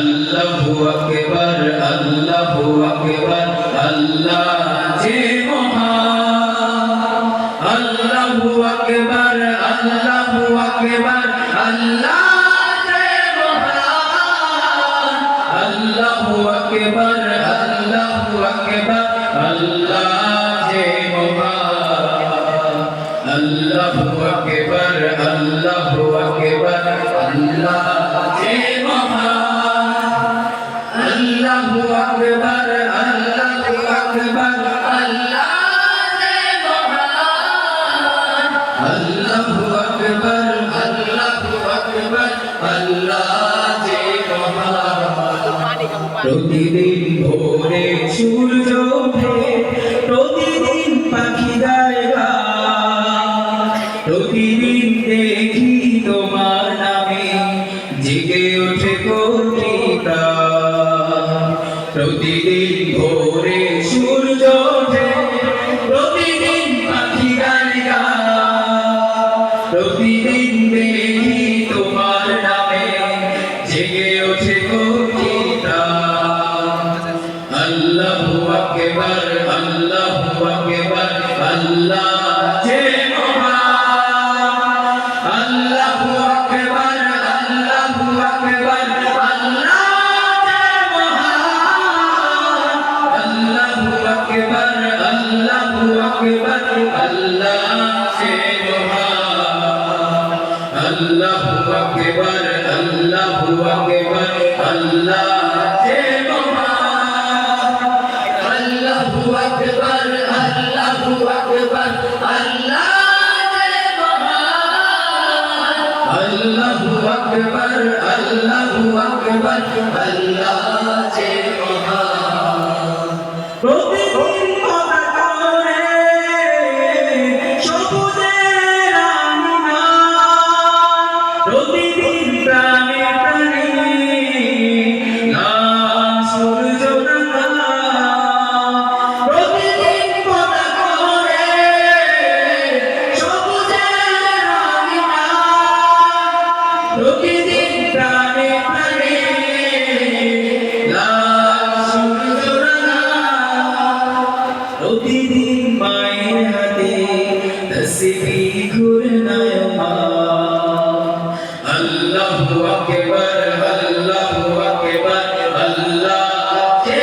আল্লাহু আকবার আল্লাহু আকবার, আল্লাহ যে মহান। আল্লাহু আকবার আল্লাহু আকবার, আল্লাহ আল্লাহু আকবার আল্লাহু আকবার, আল্লাহ যে মহান। আল্লাহু আকবার আল্লাহু আকবার, আল্লাহ প্রতিদিন ভোরে সূর্য আল্লাহু আকবার আল্লাহু আকবার, আল্লাহ যে আল্লাহু আকবার আল্লাহু আকবার, আল্লাহ আল্লাহু আকবার আল্লাহু আকবার, আল্লাহ মহান। আল্লাহু আকবার আল্লাহু আকবার, আল্লাহ মায়ের হাতে তসবি ঘুরনায় মা। আল্লাহু আকবার আল্লাহু আকবার আল্লাহ যে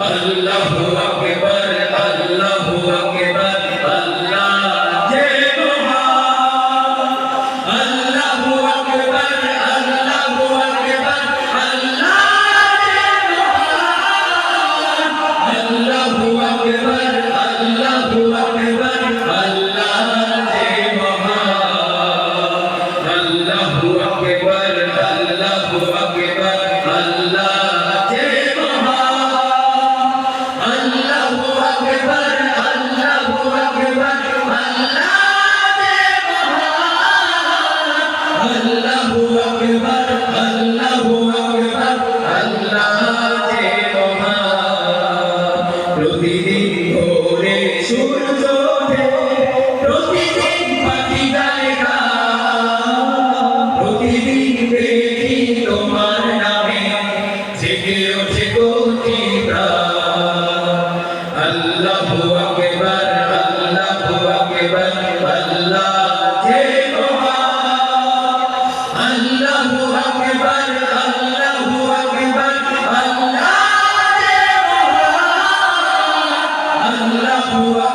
আল্লাহু আকবার sua